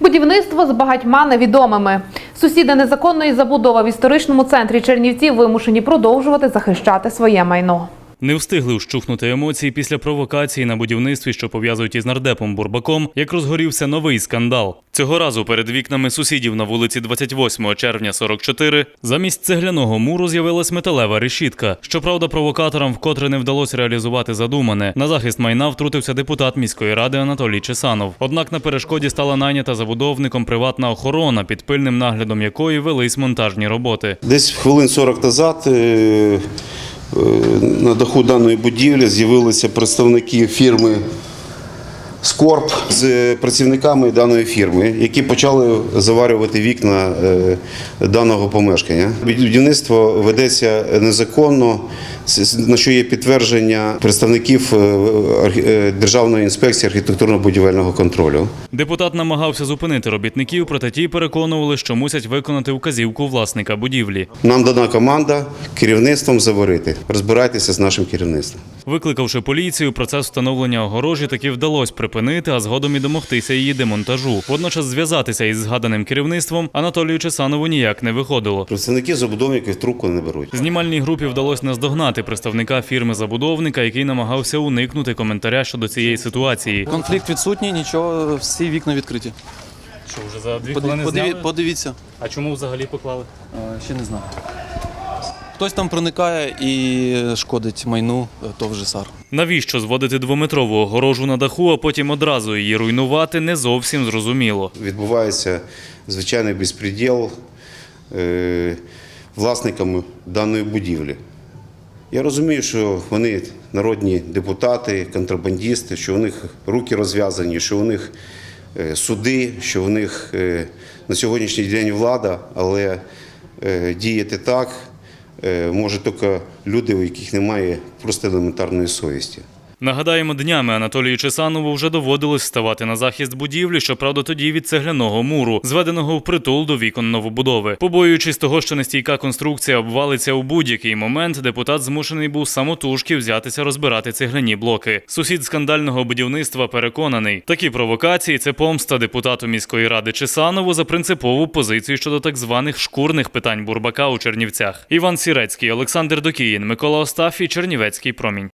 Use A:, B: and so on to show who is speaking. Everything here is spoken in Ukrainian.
A: Будівництво з багатьма невідомими. Сусіди незаконної забудови в історичному центрі Чернівців вимушені продовжувати захищати своє майно.
B: Не встигли вщухнути емоції після провокації на будівництві, що пов'язують із нардепом Бурбаком, як розгорівся новий скандал. Цього разу перед вікнами сусідів на вулиці 28 червня 44 замість цегляного муру з'явилась металева решітка. Щоправда, провокаторам вкотре не вдалося реалізувати задумане. На захист майна втрутився депутат міської ради Анатолій Чесанов. Однак на перешкоді стала найнята забудовником приватна охорона, під пильним наглядом якої велись монтажні роботи.
C: Десь хвилин 40 назад е, на даху даної будівлі з'явилися представники фірми Скорб з працівниками даної фірми, які почали заварювати вікна е, даного помешкання. Будівництво ведеться незаконно, на що є підтвердження представників е, е, Державної інспекції архітектурно-будівельного контролю.
B: Депутат намагався зупинити робітників, проте ті переконували, що мусять виконати вказівку власника будівлі.
C: Нам дана команда керівництвом заварити. Розбирайтеся з нашим керівництвом.
B: Викликавши поліцію, процес встановлення огорожі таки вдалося припинити, а згодом і домогтися її демонтажу. Водночас зв'язатися із згаданим керівництвом Анатолію Чесанову ніяк не виходило.
C: Представники забудовників трубку не беруть.
B: Знімальній групі вдалося наздогнати представника фірми забудовника, який намагався уникнути коментаря щодо цієї ситуації.
D: Конфлікт відсутній, нічого, всі вікна відкриті.
B: Що вже за дві
D: Подиві- подиві- подивіться,
B: А чому взагалі поклали?
D: Е, ще не знаю. Хтось там проникає і шкодить майну, е, то вже сар.
B: Навіщо зводити двометрову огорожу на даху, а потім одразу її руйнувати, не зовсім зрозуміло.
C: Відбувається звичайний безпреділ е, власниками даної будівлі. Я розумію, що вони народні депутати, контрабандісти, що у них руки розв'язані, що у них е, суди, що у них на сьогоднішній день влада, але діяти так може тільки люди, у яких немає просто елементарної совісті.
B: Нагадаємо, днями Анатолію Чесанову вже доводилось ставати на захист будівлі, щоправда, тоді від цегляного муру, зведеного впритул до вікон новобудови. Побоюючись того, що нестійка конструкція обвалиться у будь-який момент, депутат змушений був самотужки взятися розбирати цегляні блоки. Сусід скандального будівництва переконаний, такі провокації це помста депутату міської ради Чесанову за принципову позицію щодо так званих шкурних питань Бурбака у Чернівцях. Іван Сірецький, Олександр Докіїн, Микола Остафій, Чернівецький промінь.